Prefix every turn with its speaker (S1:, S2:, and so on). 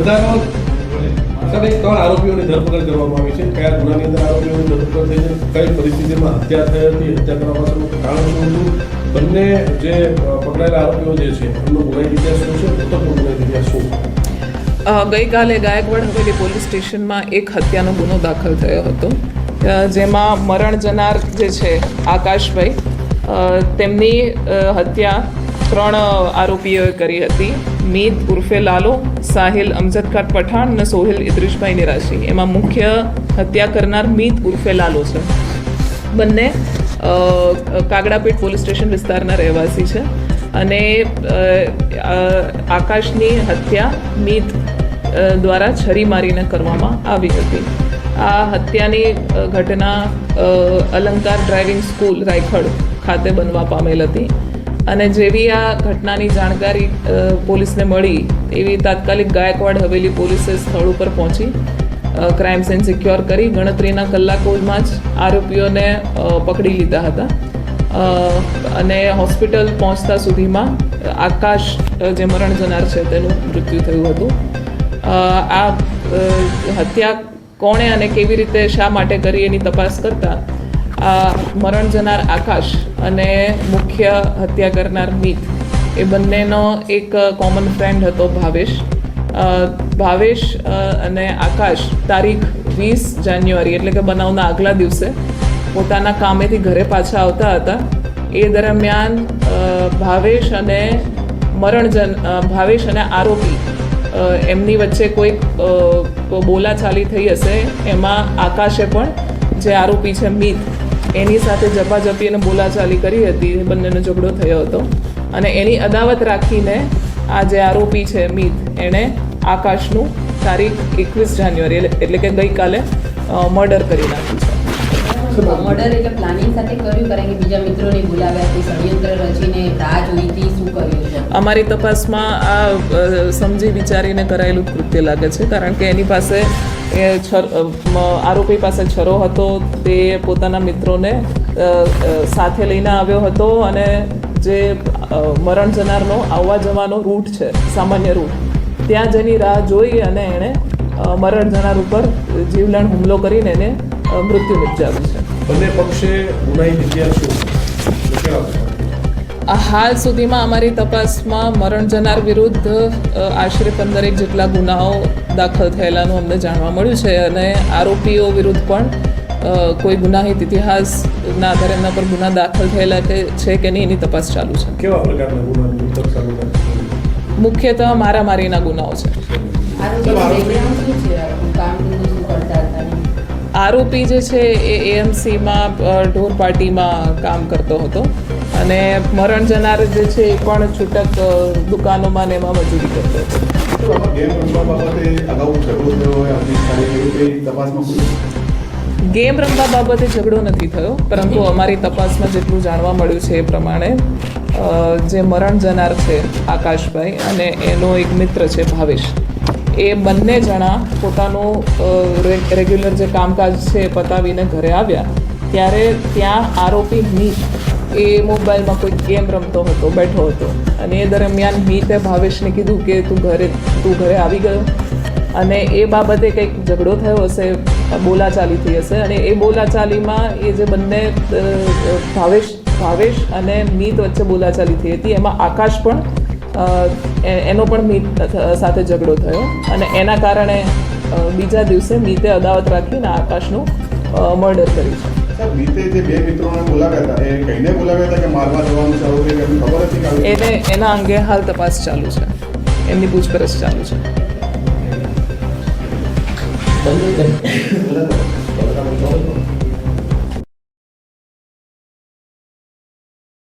S1: બધાનો સાહેબ ત્રણ આરોપીઓની ધરપકડ કરવામાં આવી છે. કયા ગુનાની અંદર આરોપીઓની ધરપકડ થઈ છે? કઈ પરિસ્થિતિમાં હત્યા થઈ હતી? હત્યા કરવા પાછળનું કારણ શું હતું? બંને જે પકડાયેલા આરોપીઓ જે છે, એમનો ગુનાહિત ઇતિહાસ શું છે? મૃતકનો ગુનાહિત ઇતિહાસ શું?
S2: ગઈકાલે ગાયકવાડ હવેલી પોલીસ સ્ટેશનમાં એક હત્યાનો ગુનો દાખલ થયો હતો. જેમાં મરણ જનાર જે છે, આકાશભાઈ તેમની હત્યા ત્રણ આરોપીઓએ કરી હતી. મીત ઉર્ફે લાલો, સાહિલ અમજદ ખાન પઠાણ અને સોહેલ ઇદ્રિશભાઈ નિરાશી. એમાં મુખ્ય હત્યા કરનાર મીત ઉર્ફે લાલો છે. બંને કાગડાપીઠ પોલીસ સ્ટેશન વિસ્તારના રહેવાસી છે અને આકાશની હત્યા મીત દ્વારા છરી મારીને કરવામાં આવી હતી. આ હત્યાની ઘટના અલંકાર ડ્રાઇવિંગ સ્કૂલ રાયખડ ખાતે બનવા પામેલ હતી. અને જેવી આ ઘટનાની જાણકારી પોલીસને મળી, એવી તાત્કાલિક ગાયકવાડ હવેલી પોલીસે સ્થળ ઉપર પહોંચી ક્રાઇમ સીન સિક્યોર કરી, ગણતરીના કલાકોમાં જ આરોપીઓને પકડી લીધા હતા. અને હોસ્પિટલ પહોંચતા સુધીમાં આકાશ જે મરણ જનાર છે, તેનું મૃત્યુ થયું હતું. આ હત્યા કોણે અને કેવી રીતે શા માટે કરી એની તપાસ કરતા આ મરણ જનાર આકાશ અને મુખ્ય હત્યા કરનાર મિત, એ બંનેનો એક કોમન ફ્રેન્ડ હતો ભાવેશ. ભાવેશ અને આકાશ તારીખ વીસ જાન્યુઆરી, એટલે કે બનાવના આગલા દિવસે પોતાના કામેથી ઘરે પાછા આવતા હતા. એ દરમિયાન ભાવેશ અને મરણજન ભાવેશ અને આરોપી એમની વચ્ચે કોઈક બોલાચાલી થઈ હશે, એમાં આકાશે પણ જે આરોપી છે મિત એની સાથે જપાજપી અને બોલાચાલી કરી હતી બંનેનો ઝઘડો થયો હતો. અને એની અદાવત રાખીને આ જે આરોપી છે મિત, એણે આકાશનું તારીખ એકવીસ જાન્યુઆરી, એટલે કે ગઈકાલે મર્ડર કરી નાખ્યું છે.
S3: મર્ડર એટલે પ્લાનિંગ સાથે કર્યું, કારણ કે બીજા મિત્રોને બોલાવ્યા હતી ષડયંત્ર રચીને રાહ જોઈતી શું કર્યું
S2: અમારી તપાસમાં આ સમજી વિચારીને કરાયેલું કૃત્ય લાગે છે, કારણ કે એની પાસે એ આરોપી પાસે છરો હતો, તે પોતાના મિત્રોને સાથે લઈને આવ્યો હતો અને જે મરણ જનારનો આવવા જવાનો રૂટ છે, સામાન્ય રૂટ, ત્યાં જેની રાહ જોઈ અને એણે મરણ જનાર ઉપર જીવલેણ હુમલો કરીને એને મૃત્યુ નિપજાવ્યું છે
S1: બંને પક્ષે શું પ્રકારનો?
S2: આ હાલ સુધીમાં અમારી તપાસમાં મરણ જનાર વિરુદ્ધ આશરે પંદરેક જેટલા ગુનાઓ દાખલ થયેલાનું અમને જાણવા મળ્યું છે અને આરોપીઓ વિરુદ્ધ પણ કોઈ ગુનાહિત ઇતિહાસના આધારે એમના પર ગુના દાખલ થયેલા કે છે કે નહીં એની તપાસ ચાલુ છે.
S1: કેવા પ્રકારના ગુના
S2: મુખ્યતઃ મારામારીના ગુનાઓ છે? આરોપી જે છે એ એએમસીમાં ઢોર પાર્ટીમાં કામ કરતો હતો. અને મરણ જનાર જે છે એ પણ છૂટક દુકાનોમાં ને એમાં મજૂરી કરતો હતો.
S4: ગેમ રમવા બાબતે ઝઘડો
S2: નથી થયો પરંતુ અમારી તપાસમાં જેટલું જાણવા મળ્યું છે એ પ્રમાણે જે મરણ જનાર છે આકાશભાઈ અને એનો એક મિત્ર છે ભાવેશ. એ બંને જણા પોતાનું રેગ્યુલર જે કામકાજ છે એ પતાવીને ઘરે આવ્યા. ત્યારે ત્યાં આરોપી મીત એ મોબાઈલમાં કોઈ ગેમ રમતો હતો, બેઠો હતો. અને એ દરમિયાન મીતે ભાવેશને કીધું કે તું ઘરે તું ઘરે આવી ગયો. અને એ બાબતે કંઈક ઝઘડો થયો હશે, બોલાચાલી થઈ હશે. અને એ બોલાચાલીમાં એ જે બંને ભાવેશ ભાવેશ અને મીત વચ્ચે બોલાચાલી થઈ હતી, એમાં આકાશ પણ એનો પણ મીત સાથે ઝઘડો થયો. અને એના કારણે બીજા દિવસે મીતે અદાવત રાખીને આકાશનું મર્ડર કર્યું છે.
S4: સાહેબ બીતે જે બે મિત્રોને બોલાવ્યા હતા એ કહીને બોલાવ્યા હતા કે મારવા જવાનું છે આવું કંઈ એમને ખબર હતી કે આવી
S2: એને એના અંગે હાલ તપાસ ચાલુ છે. એમની પૂછપરછ ચાલુ છે.